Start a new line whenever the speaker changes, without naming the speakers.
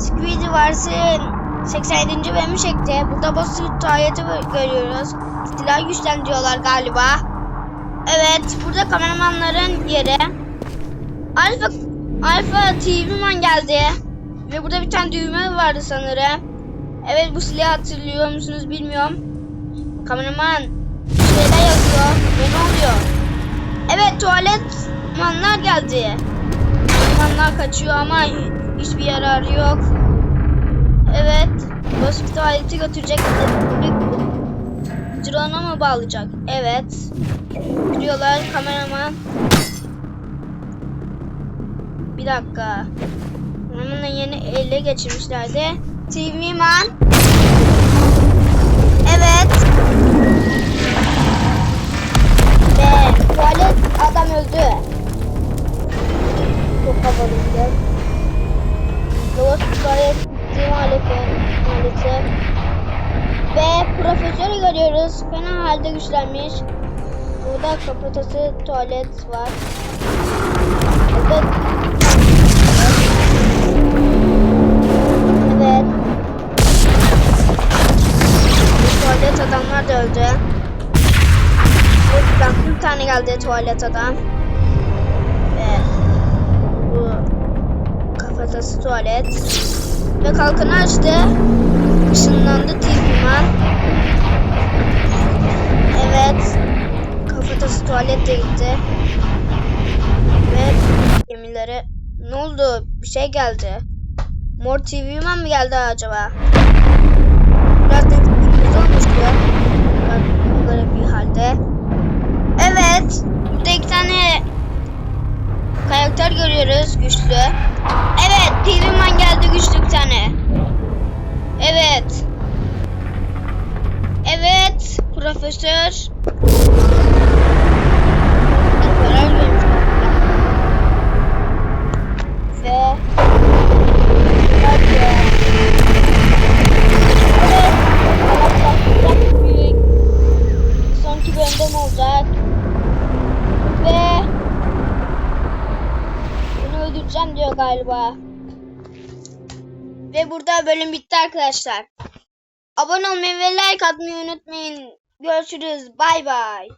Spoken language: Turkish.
Squid varsın 87. bölümü çekti. Burada boss tuvaleti görüyoruz. Silah güçlendiriyorlar galiba. Evet, burada kameramanların yeri. Alfa Alfa TV Man geldi. Ve burada bir tane düğme vardı sanırım. Evet bu silahı hatırlıyor musunuz bilmiyorum. Kameraman şeyler yazıyor. Ve ne oluyor? Evet tuvalet manlar geldi. Manlar kaçıyor ama hiçbir yararı yok. Evet. Boss tuvaleti götürecek. Drone'a mı bağlayacak? Evet. Gidiyorlar kameraman. Bir dakika. Kameramanın yeni ele geçirmişlerdi. TV man. Evet. Ve tuvalet adam öldü. Çok havalıydı. Tuvalet maalesef. maalesef. Ve profesörü görüyoruz. Fena halde güçlenmiş. Burada kapatası tuvalet var. Evet. Evet. Tuvalet adamlar da öldü. Buradan bir tane geldi tuvalet adam. Tuvalet. Ve kalkanı açtı. Işınlandı Tilman. Evet. Kafatası tuvalete gitti. Ve gemilere ne oldu? Bir şey geldi. Mor TV Man mı geldi acaba? Biraz da olmuştu. Bak böyle bir halde. Evet. Burada iki tane karakter görüyoruz güçlü. Evet. TV Man geldi güçlü bir tane. Evet. Evet. Profesör. Ve. Sonki bölümde olacak? Ve bunu öldüreceğim diyor galiba. Ve burada bölüm bitti arkadaşlar. Abone olmayı ve like atmayı unutmayın. Görüşürüz. Bay bay.